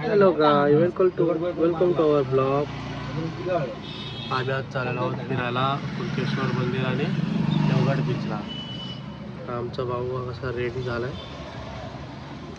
Hello guys welcome to welcome to our blog आम्ही आज चाललेलो आहोत फिरायला कुलकेश्वर मंदिर आणि देवगड बीचला आमचा भाऊ कसा रेडी झालाय.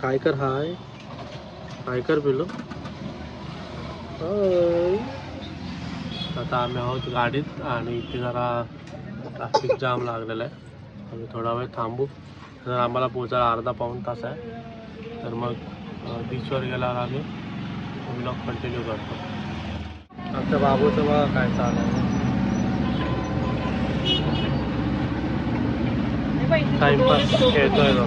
काय कर हाय. काय कर पिलो हाय. आता आम्ही आहोत गाडीत आणि इथे जरा ट्रॅफिक जाम लागलेला आहे. आम्ही थोडा वेळ थांबू. जर आम्हाला पोचायला अर्धा पाऊण तास आहे तर मग बीचवर गेल्यावर आम्ही ब्लॉग कंटिन्यू करतो आमच्या बाबूचं बघा काय चालू टाइमपास खेळतोय तो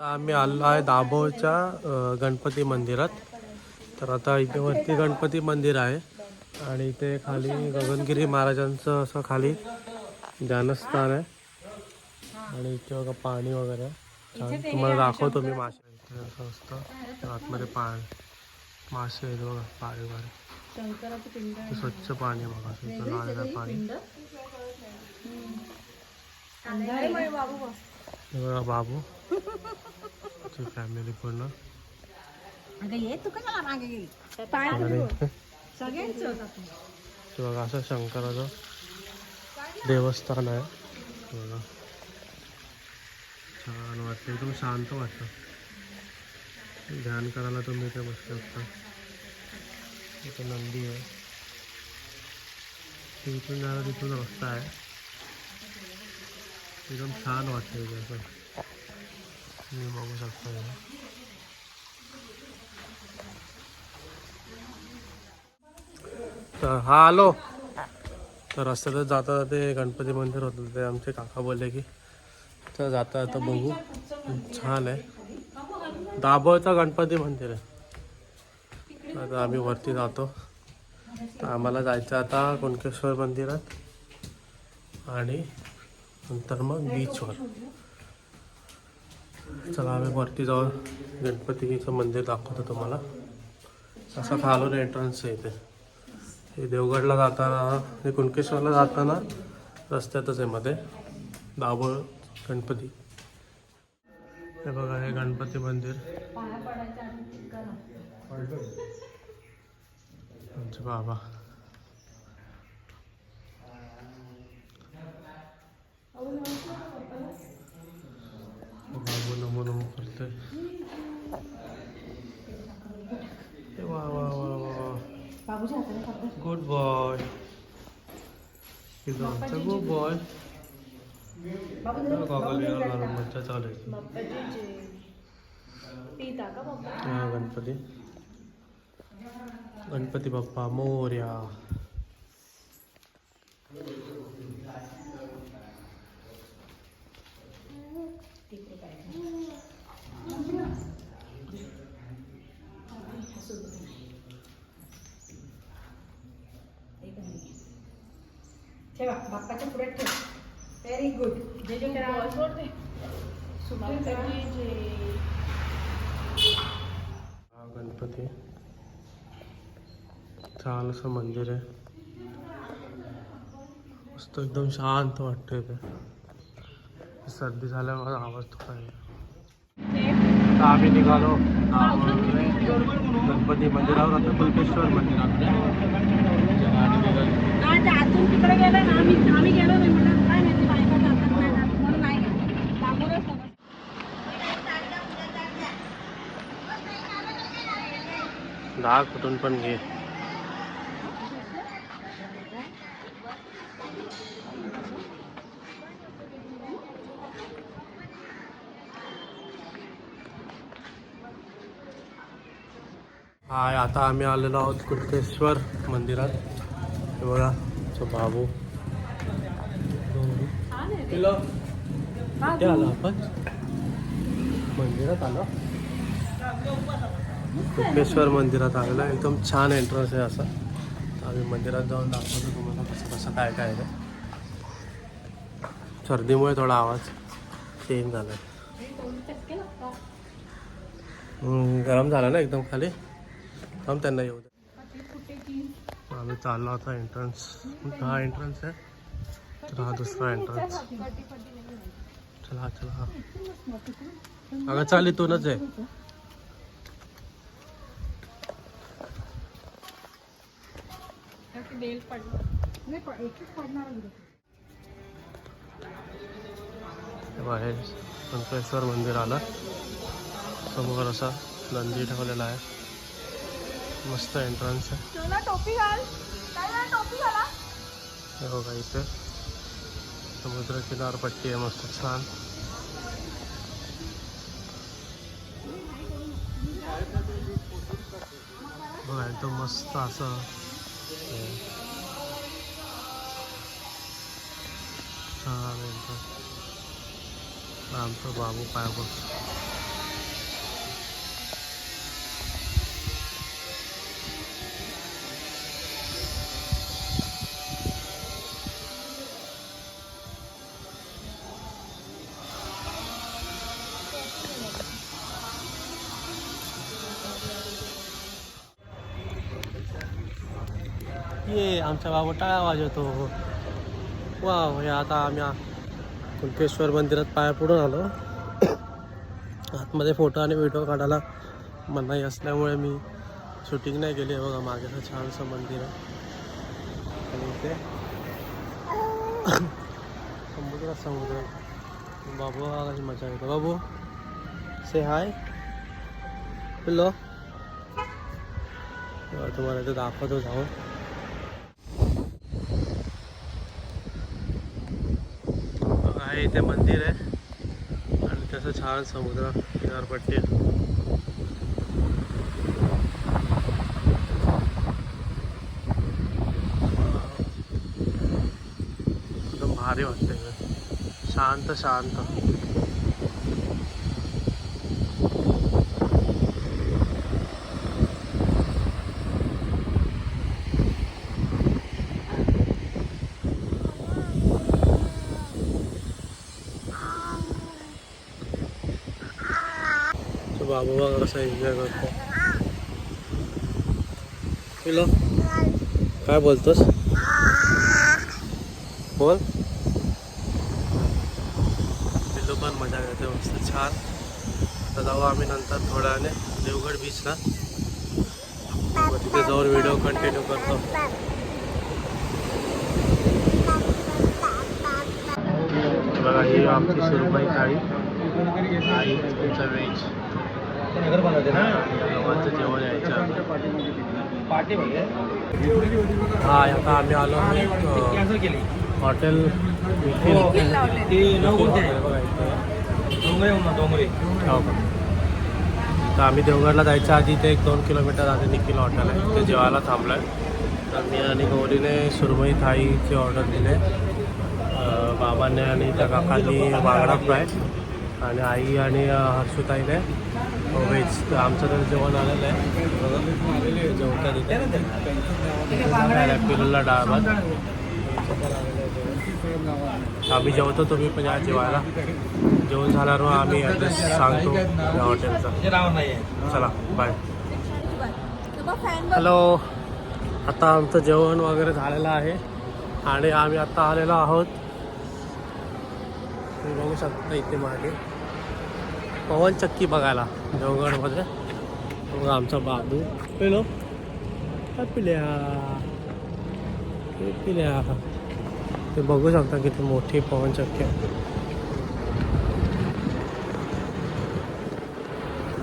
आम्ही आलो आहे दाभोळच्या गणपती मंदिरात. तर आता इथे वरती गणपती मंदिर आहे. आणि इथे खाली गगनगिरी महाराजांचं असं खाली ध्यानस्थान आहे. आणि इथे बघा पाणी वगैरे. छान. तुम्हाला दाखवतो मी मासे. इथे असं असतं. आतमध्ये पाणी मासे आहेत बघा पाणी वगैरे. स्वच्छ पाणी आहे बघा. असं पाणी. बघा बाबू. फॅमिली पूर्ण अगं ये तू कशाला मागे गेली? आणि सगळ्यांचं ते. बघा असं शंकराचं देवस्थान आहे. बघा छान वाटतं एकदम शांत वाटतं. ध्यान करायला तुम्ही इथे बसू शकता इथे नंदी आहे. ते इथून जायला तिथून रस्ता आहे. एकदम छान वाटतं इथे असं. तुम्ही बघू शकता. तर हा आलो तर रस्त्यातच जाता जाते गणपती मंदिर होतं ते आमचे काका बोलले की. तर जाता जाता बघू छान आहे दाभोळचा गणपती मंदिर आहे आता आम्ही वरती जातो तर आम्हाला जायचं आता कुणकेश्वर मंदिरात आणि नंतर मग बीचवर चला आम्ही वरती जाऊ गणपतीचं मंदिर दाखवतो तुम्हाला. असा खालून एंट्रन्स आहे इथे. हे देवगडला जाताना हे कुणकेश्वरला जाताना रस्त्यातच आहे मध्ये. दाभोळ गणपती. हे बघा हे गणपती मंदिर. आमचे बाबा. बाबू नमो नमो करतोय ए वा वा वा वा गुड बॉय आमचा गुड बॉय गॉगल घालून मज्जा चालू आहे. हा गणपती. गणपती बाप्पा मोर्या. ठेवा बाप्पाच्या पुढे ठेव. व्हेरी गुड जे जे करा. हा गणपती. छान असं मंदिर आहे. मस्त एकदम शांत वाटतं इथे सर्दी झाल्यावर आवाज़ थोडा आहे आता आम्ही निघालो गणपती मंदिरावर आता कुलकेश्वर मंदिराकडे गाडी निघाली आज आतून तिकडे गेलं ना आम्ही आम्ही गेलो नाही म्हणलं काय नाही ते बायका जातात नाही जात म्हणून नाही गेलो बाबूरच नका दहा कुठून पण घे हाय आता आम्ही आलेलो आहोत कुलकेश्वर मंदिरात. हे बघा तो बाबू. कुठे आलो आपण. मंदिरात आलो. कुलकेश्वर मंदिरात आलेलो. एकदम छान एंट्रन्स आहे असं. तर आम्ही मंदिरात जाऊन दाखवतो तुम्हाला कसं कसं काय काय आहे सर्दीमुळे थोडा आवाज चेंज झाला गरम झाला ना एकदम खाली? थांब त्यांना येऊ दे. आम्ही चाललो आता एंट्रन्स हा एंट्रन्स आहे. तर हा दुसरा एंट्रन्स चला चला अगं चाल इथूनच आहे हे संकेश्वर मंदिर आलं. समोर असा नंदी ठेवलेला आहे. मस्त एंट्रन्स आहे. टोपी घाल. काय घाल टोपी घाला? हे बघा इथे. समुद्र किनारपट्टी आहे मस्त छान. बघा एकदम मस्त असं. छान एकदम आमचं बाबू पाय बघ ये आमचा बाबा टाळा वाजवतो. वा हे आता आम्ही कुंकेश्वर मंदिरात पाया पडून आलो. आतमध्ये फोटो आणि व्हिडिओ काढायला मनाई असल्यामुळे मी शूटिंग नाही केली. आहे बघा मागे छानसं मंदिर आहे. आणि इथे समुद्र समुद्र. बाबू कशी मजा येतो. बाबू से हाय हॅलो तुम्हाला इथे दाखवतो जाऊन बघा, हे इथे मंदिर आहे. आणि त्याचं छान समुद्र किनारपट्टी एकदम भारी वाटते शांत शांत तो बाबू कसा एन्जॉय करतो. पिलो काय बोलतोस? बोल. पिल्लू पण मजा घेते मस्त छान. तर जाऊ आम्ही नंतर थोड्याने देवगड बीचला मग तिथे जाऊन व्हिडिओ कंटिन्यू करतो. बघा ही आमची सुरमई थाळी. आई तुमचा व्हेज गव्हाचं जेवण यायचं. हा आता आम्ही आलो आहोत अ, हॉटेल. हो का? तर आम्ही देवगडला जायच्या आधी ते एक दोन किलोमीटर आधी निखिल हॉटेल आहे. ते जेवायला थांबलं आहे तर मी आणि गौरीने सुरमई थाळीची ऑर्डर दिले. बाबांनी आणि त्या काकांनी बांगडा फ्राय. आणि आई आणि हर्षुताईने व्हेज तर आमचं तर जेवण आलेलं आहे. जेवता तिथे पिलूला डाळ भात. आम्ही जेवतो तुम्ही पण या जेवायला. जेवण झाल्यावर मग आम्ही ॲड्रेस सांगतो या हॉटेलचा चला बाय हॅलो आता आमचं जेवण वगैरे झालेलं आहे. आणि आम्ही आता आलेलो आहोत तुम्ही बघू शकता इथे मागे. पवन चक्की बघायला देवगडमध्ये. बघा आमचा बाबू. हॅलो काय पिल्या. पिल्या. ते बघू शकता किती मोठी पवन चक्की आहे.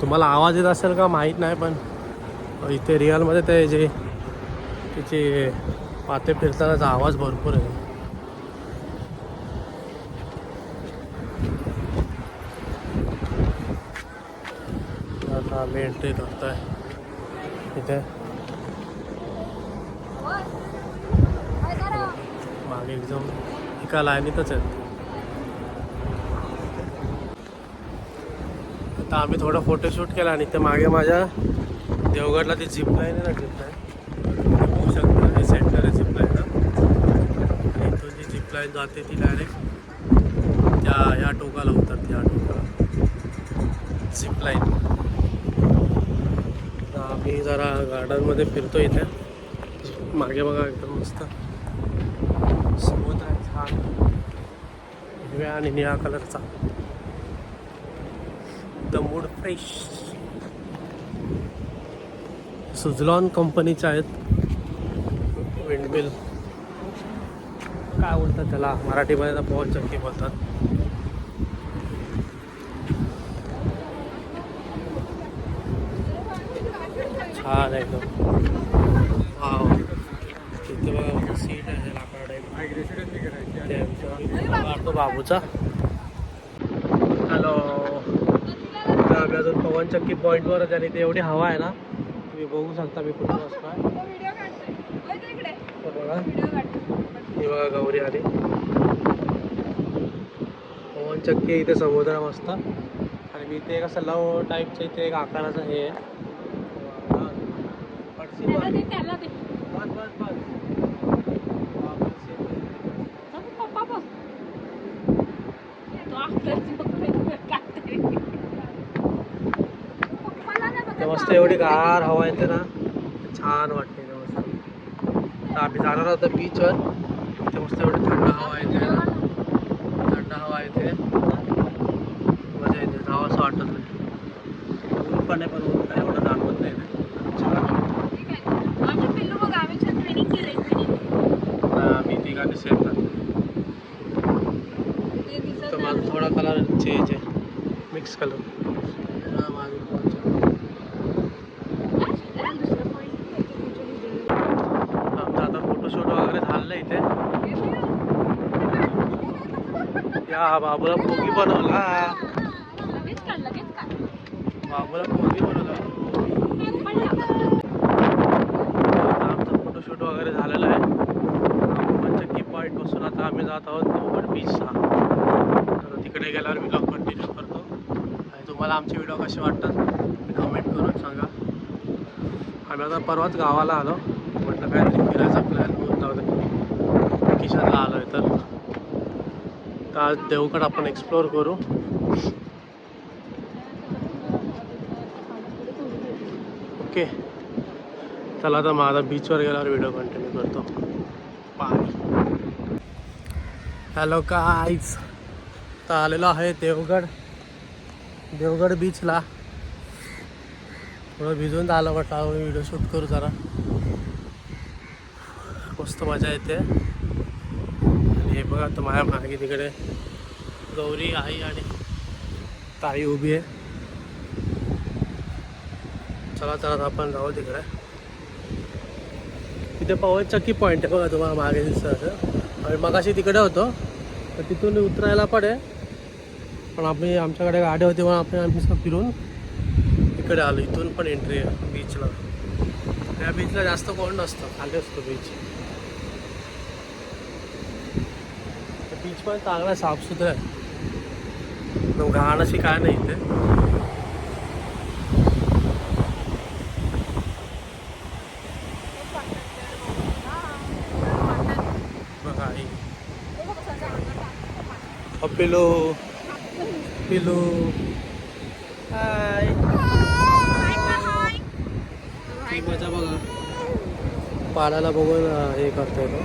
तुम्हाला आवाज येत असेल का माहीत नाही पण इथे रिअलमध्ये ते जे तिचे पाते फिरतानाचा आवाज भरपूर आहे आता आम्ही एंट्री करतोय इथे मागे एकदम एका लाईनीतच आहेत आता आम्ही थोडं फोटोशूट केला आणि ते मागे माझ्या देवगडला ती झिप लाईन आहे ना झिप लाईन बघू शकता हे सेंटर आहे झिप लाईन आणि इथून जी झिप लाईन जाते ती डायरेक्ट त्या ह्या टोकाला उतरते ह्या टोकाला. झिप लाईन मी जरा गार्डनमध्ये फिरतो इथे. मागे बघा एकदम मस्त. समुद्र आहे छान हिरव्या आणि निळा कलरचा. द मूड फ्रेश सुझलॉन कंपनीच्या आहेत. विंडमिल काय बोलतात त्याला? मराठीमध्ये तर पवन चक्की बोलतात. आहे एकदम तिथे बघा सीट आहे लाकड तो बाबूचा. हॅलो आम्ही अजून पवनचक्की पॉईंटवरच आणि ते एवढी हवा आहे ना तुम्ही बघू शकता मी कुठे बसतोय तर बघा. ही बघा गौरी आली. पवनचक्की इथे समुद्र मस्त. आणि मी इथे एक असं लव टाईपचं इथे एक आकाराचं हे आहे. त्याला बघ. दे, त्याला दे. बस बस बस बस येतोय. नको, पप्पा बस. तो आपल्याच बघतोय काहीतरी. पप्पाला नाही बघत ते मस्त एवढी गार हवा येते ना छान वाटते मस्त तर आम्ही जाणार होतो बीचवर तिथे मस्त एवढी थंड हवा येते ना थंड हवा येते मजा येते जावं असं वाटत नाही ऊन पण आहे पण ऊन काय एवढं जाणवत नाही ते. छान वाटतं. ठीक आहे. आमचे पिल्लू बघा, आम्ही छान training केलंय, training. तर आम्ही तिघांनी सेम ते दिसत तर नाही. माझा थोडा कलर चेंज आहे मिक्स कलर. आणि दुसरं point तुमच्या video. आमचं आता फोटोशूट वगैरे झालं इथे हे बघा. या बाबूला पोगी बनवला लगेच काढ, लगेच काढ. बाबूला पोगी बनवला वगैरे झालेलं आहे. चक्की पॉईंटपासून आता आम्ही जात आहोत नंबर बीचला तर तिकडे गेल्यावर व्हिडिओ कंटिन्यू करतो. आणि तुम्हाला आमचे व्हिडिओ कसे वाटतात कमेंट करून सांगा. आम्ही आता परवाच गावाला आलो. म्हटलं काहीतरी फिरायचा प्लॅन होता होता. किशनला आलो आहे तर. तर आज देवगड आपण एक्सप्लोअर करू. ओके चला आता माझा बीचवर गेल्यावर व्हिडिओ कंटिन्यू करतो. बाय हॅलो कायच तर आलेलो आहे देवगड. देवगड बीचला थोडं भिजून आलं म्हटलं व्हिडिओ शूट करू जरा. मस्त मजा येते. आणि हे बघा तर माझ्या मागे तिकडे गौरी आई आणि ताई उभी आहे. चला चला आपण जाऊ तिकडे. तिथे पवन चक्की पॉईंट आहे बघा तुम्हाला मागे दिसतं आणि मगाशी तिकडे होतो. तर तिथून उतरायला पडे पण आम्ही आमच्याकडे गाडी होती म्हणून आपण आम्ही सगळं फिरून इकडे आलो. इथून पण एंट्री आहे बीचला त्या बीचला जास्त कोण नसतं. खाली असतो बीच बीच पण चांगला साफसुथरा आहे. घाण अशी काय नाही इथे बघा आई अ, पिलो. पिलो. हाय. मजा बघा. पाण्याला बघून हे करतोय तो.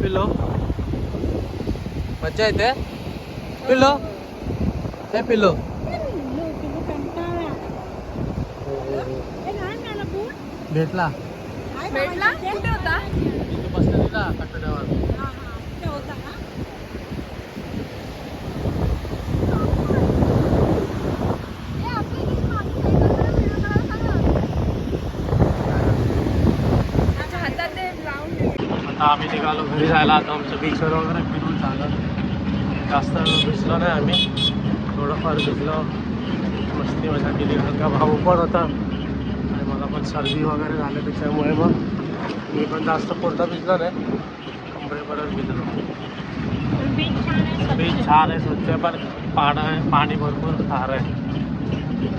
पिलो. मज्जा येते. पिलो. हे पिलो. भेटला. भेटला? कुठे होता? बसलेला कटड्यावर आम्ही निघालो घरी जायला. आता आमचं बीचवर वगैरे फिरून झालं जास्त भिजलो नाही आम्ही. थोडंफार भिजलो मस्ती मजा केली. कारण का भाऊ पण होता. पण सर्दी वगैरे झाली त्याच्यामुळे मग मी पण जास्त पुरता भिजलो नाही कंबरेपर्यंत भिजलो बीच छान आहे स्वच्छ. आहे पण पाणी आहे पाणी भरपूर खार आहे.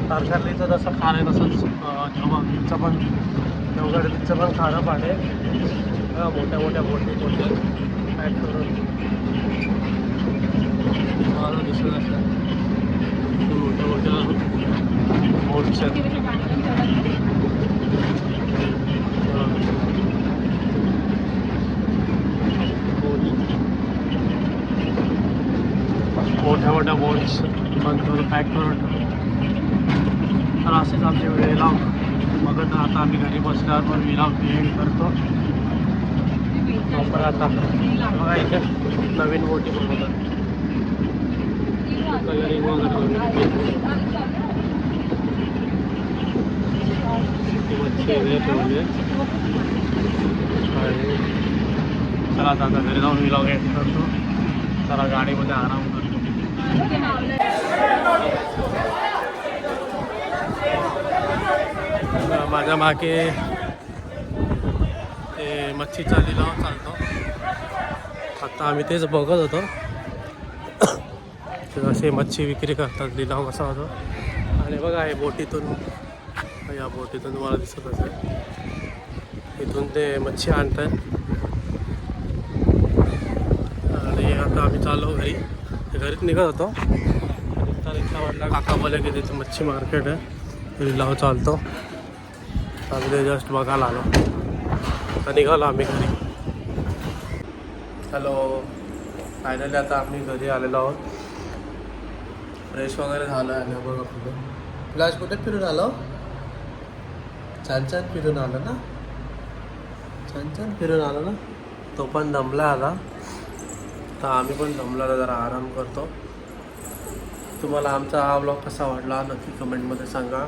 तारकर्लीचं जसं खार आहे तसंच अं, तिथचं पण देवगडचं पण खारं पाणी आहे. मोठ्या मोठ्या बोटी बोटी पॅक करून. मला दिसत असतं मोठ्या मोठ्या बोट्स आहेत वेळा पाणी ठेवलं. मोठ्या मोठ्या बोट्स बंद करून पॅक करून ठेवतो. तर असेच आमचे मग बघत आता आम्ही घरी बसल्यावर पण विलाव एंड करतो. पण आता. बघा इथे नवीन बोटी बनवतात कलरिंग वगैरे किती आणि म्हणजे. चला आता घरी जाऊन विलॉग एंड करतो चला गाडीमध्ये आराम माझ्या मागे ते मच्छीचा लिलाव चालतो. आता आम्ही तेच बघत होतो. असे मच्छी विक्री करतात लिलाव कसा होतो. आणि बघा हे बोटीतून या बोटीतून तुम्हाला दिसत असेल. इथून ते मच्छी आणतात. आणि आता आम्ही चाललो घरी. घरीच निघत होतो. तर रिक्षा वाटला काका बोले की तिथे मच्छी मार्केट आहे. लिलाव चालतो. चांगले जस्ट बघायला आलो. आता निघालो आम्ही घरी. हॅलो फायनली आता आम्ही घरी आलेलो आहोत. फ्रेश वगैरे झालं आहे बघा कुठे तुला आज कुठे फिरून आलो? छान छान फिरून आलो ना? छान छान फिरून आलो ना? तो पण दमला आला तर आम्ही पण दमला जरा आराम करतो. तुम्हाला आमचा हा ब्लॉग कसा वाटला नक्की कमेंटमध्ये सांगा.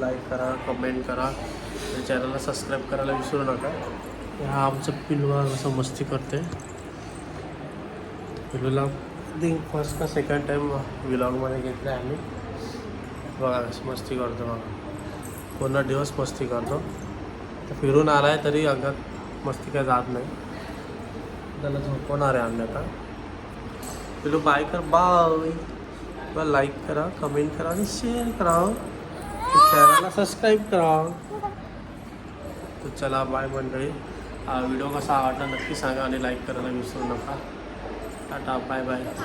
लाईक करा कमेंट करा. आणि चॅनलला सबस्क्राईब करायला विसरू नका. हा आमचं पिलवा कसं मस्ती करते. पिलूला थिंक फर्स्ट का सेकंड टाईम विलॉगमध्ये घेतलं आहे आम्ही. बघा कसं मस्ती करतो बघा. पूर्ण दिवस मस्ती करतो. फिरून आला आहे तरी अंगात मस्ती काय जात नाही. त्याला झोपवणार आहे आम्ही आता पिलू बाय कर बाय व लाईक करा कमेंट करा आणि शेअर करा चॅनलला सबस्क्राईब करा तर चला बाय मंडळी। हा व्हिडिओ कसा आवडला नक्की सांगा आणि लाईक करायला विसरू नका टाटा बाय बाय